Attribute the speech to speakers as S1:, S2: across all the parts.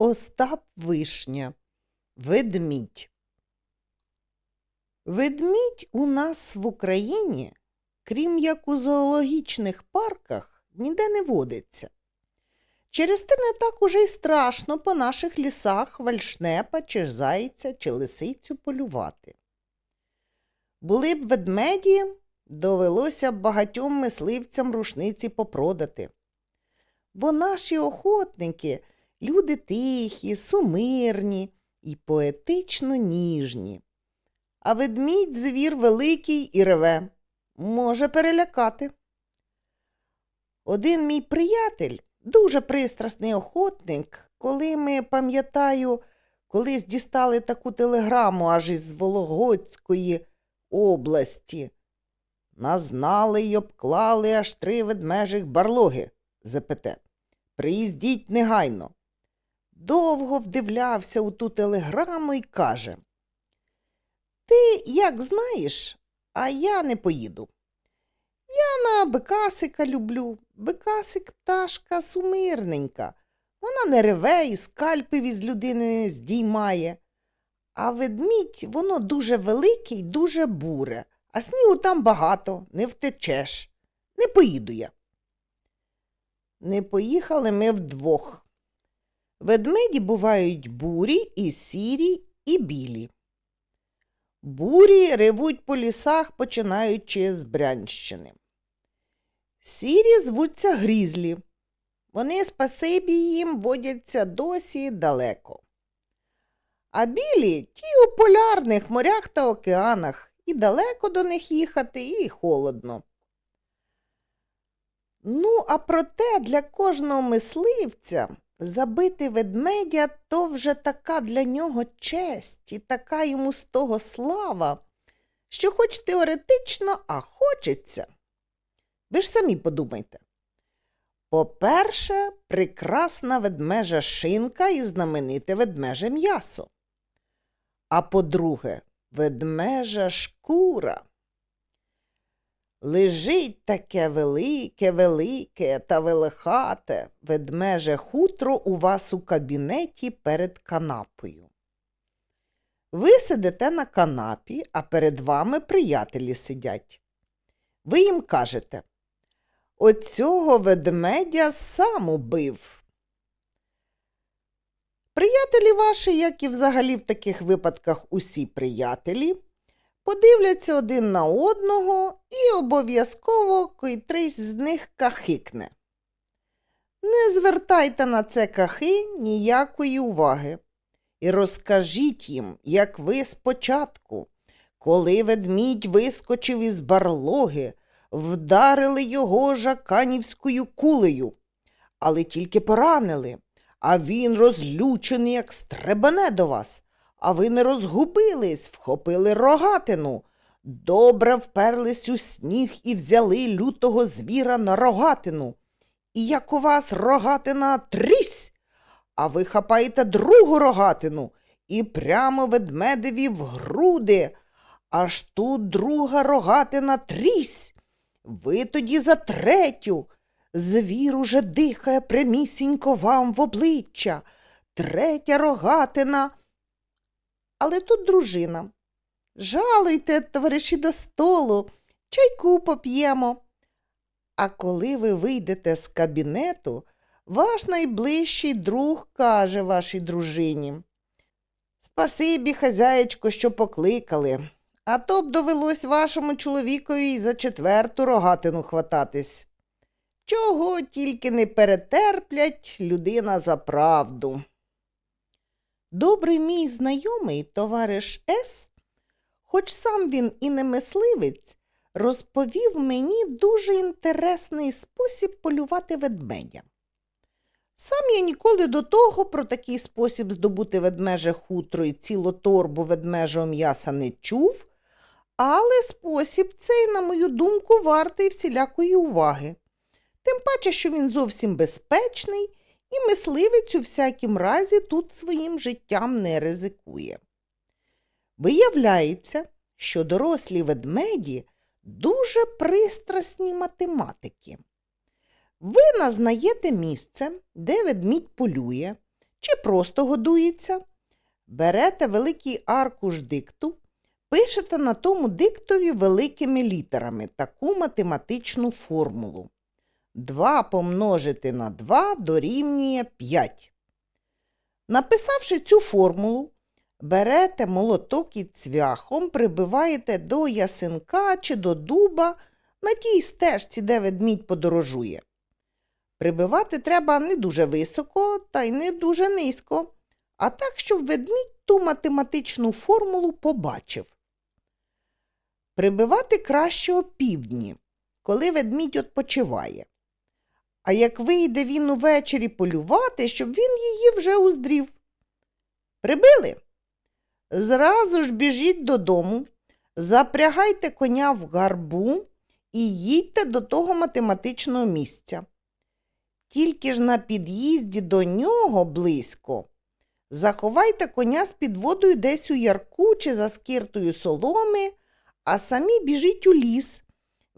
S1: Остап Вишня. Ведмідь. Ведмідь у нас в Україні, крім як у зоологічних парках, ніде не водиться. Через те не так уже й страшно по наших лісах вальшнепа чи зайця чи лисицю полювати. Були б ведмеді, довелося б багатьом мисливцям рушниці попродати. Бо наші охотники люди тихі, сумирні і поетично ніжні. А ведмідь звір великий і реве, може перелякати. Один мій приятель, дуже пристрасний охотник, коли ми, пам'ятаю, колись дістали таку телеграму аж із Вологодської області. Назнали й обклали аж три ведмежих барлоги, ЗПТ. Приїздіть негайно. Довго вдивлявся у ту телеграму і каже Ти як знаєш, а я не поїду. Я на Бекасика люблю. Бекасик пташка сумирненька. Вона не реве і скальпів із людини здіймає. А ведмідь воно дуже велике й дуже буре, а снігу там багато, не втечеш. Не поїду я. Не поїхали ми вдвох. Ведмеді бувають бурі і сірі, і білі. Бурі ревуть по лісах, починаючи з Брянщини. Сірі звуться грізлі. Вони спасибі їм водяться досі далеко. А білі ті у полярних морях та океанах, і далеко до них їхати, і холодно. Ну, а проте для кожного мисливця забити ведмедя то вже така для нього честь і така йому з того слава, що хоч теоретично, а хочеться. Ви ж самі подумайте. По-перше, прекрасна ведмежа шинка і знамените ведмеже м'ясо. А по-друге, ведмежа шкура. Лежить таке велике, велике та велихате ведмеже хутро у вас у кабінеті перед канапою. Ви сидите на канапі, а перед вами приятелі сидять. Ви їм кажете Оцього ведмедя сам убив. Приятелі ваші, як і взагалі в таких випадках усі приятелі, подивляться один на одного і обов'язково котрийсь з них кахикне. Не звертайте на це кахи ніякої уваги і розкажіть їм, як ви спочатку, коли ведмідь вискочив із барлоги, вдарили його жаканівською кулею, але тільки поранили, а він розлючений, як стребане до вас. А ви не розгубились, вхопили рогатину. Добре вперлись у сніг і взяли лютого звіра на рогатину. І як у вас рогатина трісь, а ви хапаєте другу рогатину і прямо ведмедеві в груди. Аж тут друга рогатина трісь. Ви тоді за третю. Звір уже дихає прямісінько вам в обличчя. Третя рогатина. Але тут дружина. Жалуйте, товариші, до столу, чайку поп'ємо. А коли ви вийдете з кабінету, ваш найближчий друг каже вашій дружині. Спасибі, хазяєчко, що покликали, а то б довелось вашому чоловікові й за четверту рогатину хвататись. Чого тільки не перетерплять людина за правду. Добрий мій знайомий товариш С, хоч сам він і не мисливець, розповів мені дуже інтересний спосіб полювати ведмедя. Сам я ніколи до того про такий спосіб здобути ведмеже хутро і цілу торбу ведмежого м'яса не чув, але спосіб цей, на мою думку, вартий всілякої уваги. Тим паче, що він зовсім безпечний і мисливець у всякім разі тут своїм життям не ризикує. Виявляється, що дорослі ведмеді дуже пристрасні математики. Ви назнаєте місце, де ведмідь полює, чи просто годується, берете великий аркуш дикту, пишете на тому диктові великими літерами таку математичну формулу. 2 помножити на 2 дорівнює 5. Написавши цю формулу, берете молоток і цвяхом, прибиваєте до ясенка чи до дуба на тій стежці, де ведмідь подорожує. Прибивати треба не дуже високо та й не дуже низько, а так, щоб ведмідь ту математичну формулу побачив. Прибивати краще опівдні, коли ведмідь відпочиває. А як вийде він увечері полювати, щоб він її вже уздрів. Прибили? Зразу ж біжіть додому, запрягайте коня в гарбу і їдьте до того математичного місця. Тільки ж на під'їзді до нього близько. Заховайте коня з під водою десь у ярку чи за скиртою соломи, а самі біжіть у ліс.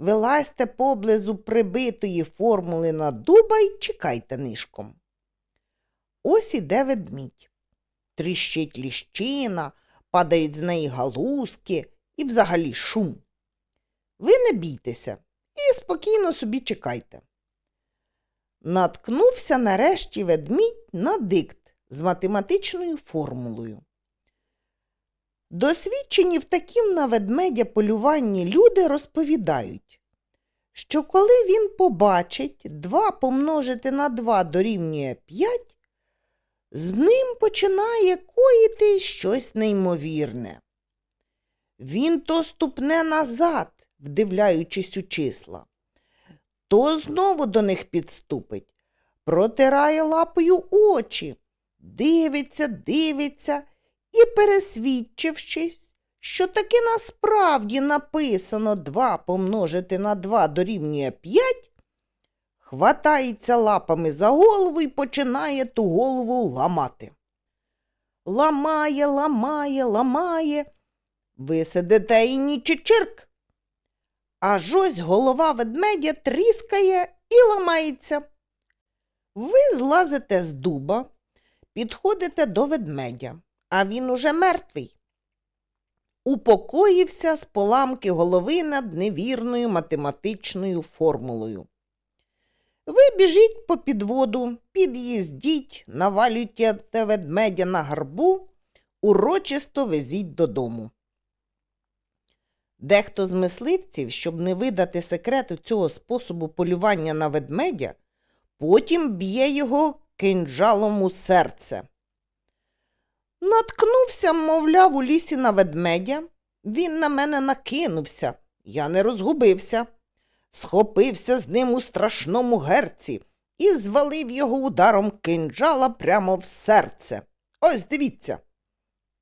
S1: Вилазьте поблизу прибитої формули на дуба й чекайте нишком. Ось іде ведмідь. Тріщить ліщина, падають з неї галузки і взагалі шум. Ви не бійтеся і спокійно собі чекайте. Наткнувся нарешті ведмідь на дикт з математичною формулою. Досвідчені в таким на ведмедя полюванні люди розповідають, що коли він побачить 2 помножити на 2 дорівнює 5, з ним починає коїти щось неймовірне. Він то ступне назад, вдивляючись у числа, то знову до них підступить, протирає лапою очі, дивиться, дивиться і, пересвідчившись, що таки насправді написано 2 помножити на 2 дорівнює 5, хватається лапами за голову і починає ту голову ламати. Ламає, ламає, ламає. Ви сидите і ніч чирк. Аж ось голова ведмедя тріскає і ламається. Ви злазите з дуба, підходите до ведмедя, а він уже мертвий. Упокоївся з поламки голови над невірною математичною формулою. Ви біжіть по підводу, під'їздіть, навалюйте ведмедя на гарбу, урочисто везіть додому. Дехто з мисливців, щоб не видати секрету цього способу полювання на ведмедя, потім б'є його кинджалом у серце. Наткнувся, мовляв, у лісі на ведмедя. Він на мене накинувся. Я не розгубився. Схопився з ним у страшному герці і звалив його ударом кинджала прямо в серце. Ось дивіться.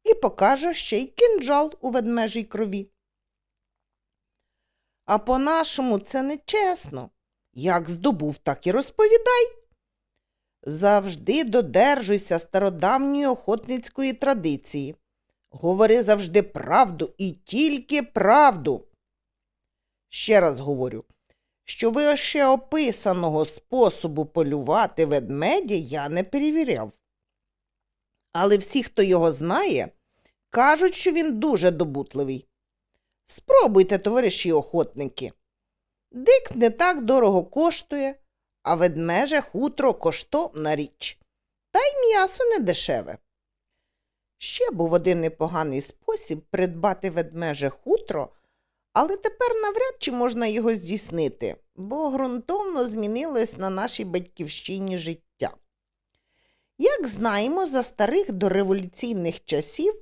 S1: І покаже ще й кинджал у ведмежій крові. А по-нашому це нечесно. Як здобув, так і розповідай. Завжди додержуйся стародавньої охотницької традиції. Говори завжди правду і тільки правду. Ще раз говорю, що ви ще описаного способу полювати ведмедя я не перевіряв. Але всі, хто його знає, кажуть, що він дуже добутливий. Спробуйте, товариші охотники. Дик не так дорого коштує, а ведмеже хутро коштовна річ. Та й м'ясо не дешеве. Ще був один непоганий спосіб придбати ведмеже хутро, але тепер навряд чи можна його здійснити, бо ґрунтовно змінилось на нашій батьківщині життя. Як знаємо, за старих дореволюційних часів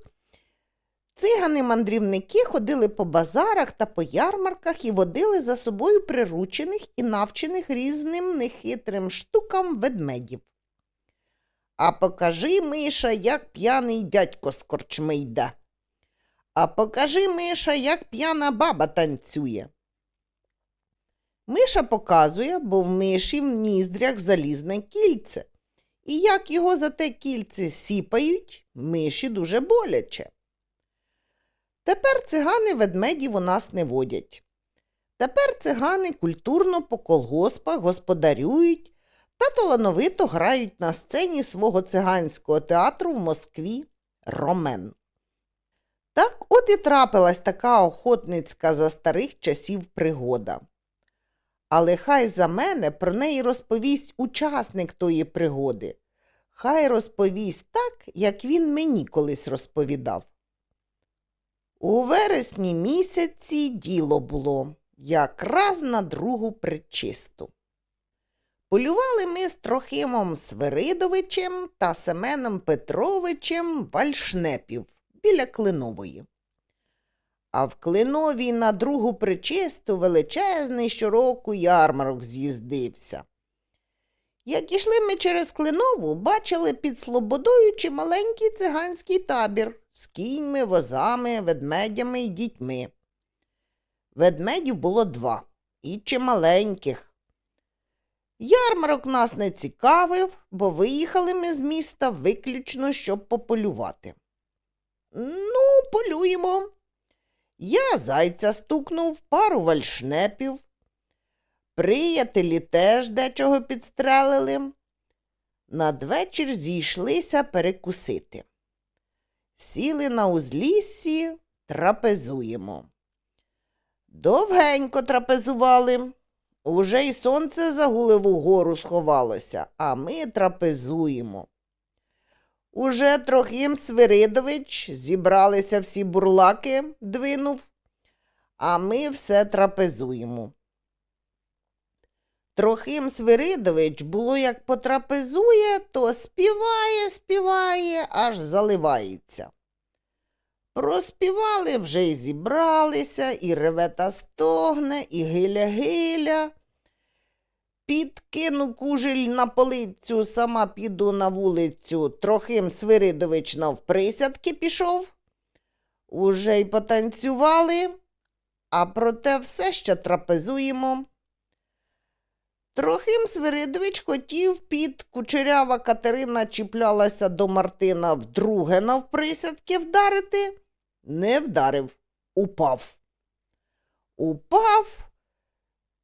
S1: цигани-мандрівники ходили по базарах та по ярмарках і водили за собою приручених і навчених різним нехитрим штукам ведмедів. А покажи, Миша, як п'яний дядько з корчми йде. А покажи, Миша, як п'яна баба танцює. Миша показує, бо в миші в ніздрях залізне кільце. І як його за те кільце сіпають, миші дуже боляче. Тепер цигани ведмедів у нас не водять. Тепер цигани культурно по колгоспах господарюють та талановито грають на сцені свого циганського театру в Москві Ромен. Так от і трапилась така охотницька за старих часів пригода. Але хай за мене про неї розповість учасник тої пригоди. Хай розповість так, як він мені колись розповідав. У вересні місяці діло було якраз на другу причисту. Полювали ми з Трохимом Свиридовичем та Семеном Петровичем Вальшнепів біля Клинової. А в Клиновій на другу причисту величезний щороку ярмарок з'їздився. Як ішли ми через Клинову, бачили під Слободою чималенький циганський табір з кіньми, возами, ведмедями і дітьми. Ведмедів було два і чималеньких. Ярмарок нас не цікавив, бо виїхали ми з міста виключно, щоб пополювати. Ну, полюємо. Я зайця стукнув, пару вальшнепів. Приятелі теж дечого підстрелили. Надвечір зійшлися перекусити. Сіли на узліссі, трапезуємо. Довгенько трапезували. Уже й сонце за гулеву гору сховалося, а ми трапезуємо. Уже Трохим Свиридович зібралися всі бурлаки, двинув, а ми все трапезуємо. Трохим Свиридович було як потрапезує, то співає, співає, аж заливається. Проспівали вже й зібралися, і реве та стогне, і гиля-гиля. Підкину кужель на полицю, сама піду на вулицю. Трохим Свиридович навприсядки пішов. Уже й потанцювали, а проте все ще трапезуємо. Трохим Свиридович хотів під кучерява Катерина чіплялася до Мартина вдруге навприсядки вдарити. Не вдарив, упав. Упав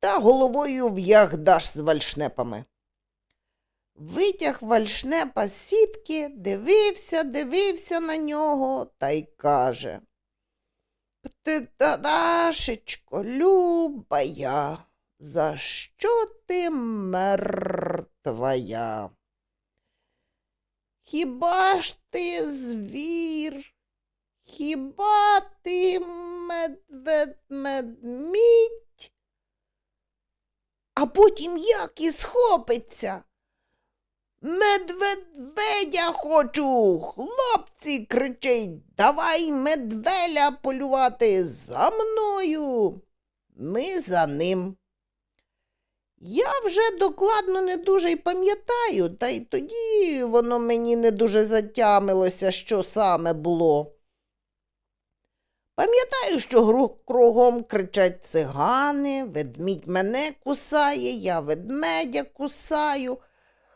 S1: та головою в ягдаш з вальшнепами. Витяг вальшнепа з сітки, дивився, дивився на нього та й каже. Птидашечко, любая, за що ти мертвая? Хіба ж ти звір? Хіба ти медведмедмідь? А потім як і схопиться. Медведведя хочу. Хлопці, кричить, давай медвеля полювати за мною. Ми за ним. Я вже докладно не дуже й пам'ятаю, та й тоді воно мені не дуже затямилося, що саме було. Пам'ятаю, що кругом кричать цигани, ведмідь мене кусає, я ведмедя кусаю.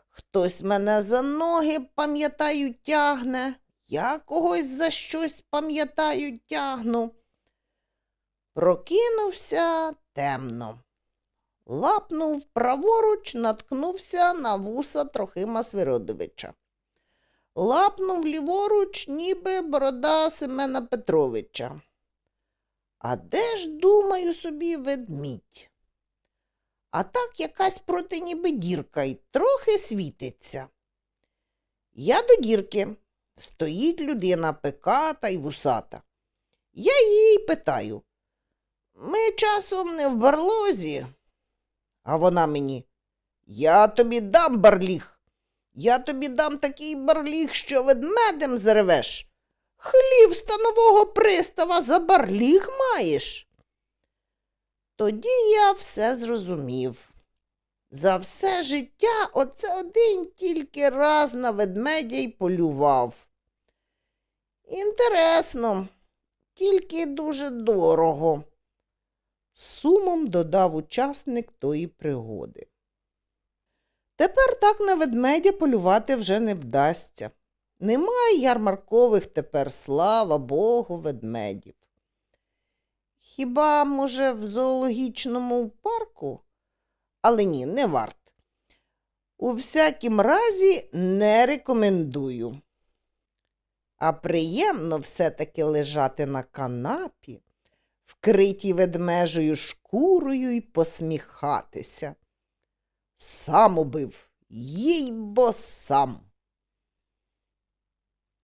S1: Хтось мене за ноги, пам'ятаю, тягне, я когось за щось пам'ятаю, тягну. Прокинувся темно. Лапнув праворуч, наткнувся на вуса Трохима Свиродовича. Лапнув ліворуч, ніби борода Семена Петровича. А де ж, думаю собі, ведмідь? А так якась проти ніби дірка й трохи світиться. Я до дірки. Стоїть людина пеката й вусата. Я її питаю. Ми часом не в барлозі. А вона мені. Я тобі дам барліг. Я тобі дам такий барліг, що ведмедем заревеш. Хлів станового пристава за барліг маєш. Тоді я все зрозумів. За все життя оце один тільки раз на ведмедя й полював. Інтересно, тільки дуже дорого. Сумом додав учасник тої пригоди. Тепер так на ведмедя полювати вже не вдасться. Немає ярмаркових тепер, слава Богу, ведмедів. Хіба, може, в зоологічному парку? Але ні, не варт. У всякім разі не рекомендую. А приємно все-таки лежати на канапі, вкритій ведмежою шкурою і посміхатися. Сам убив, їй бо сам.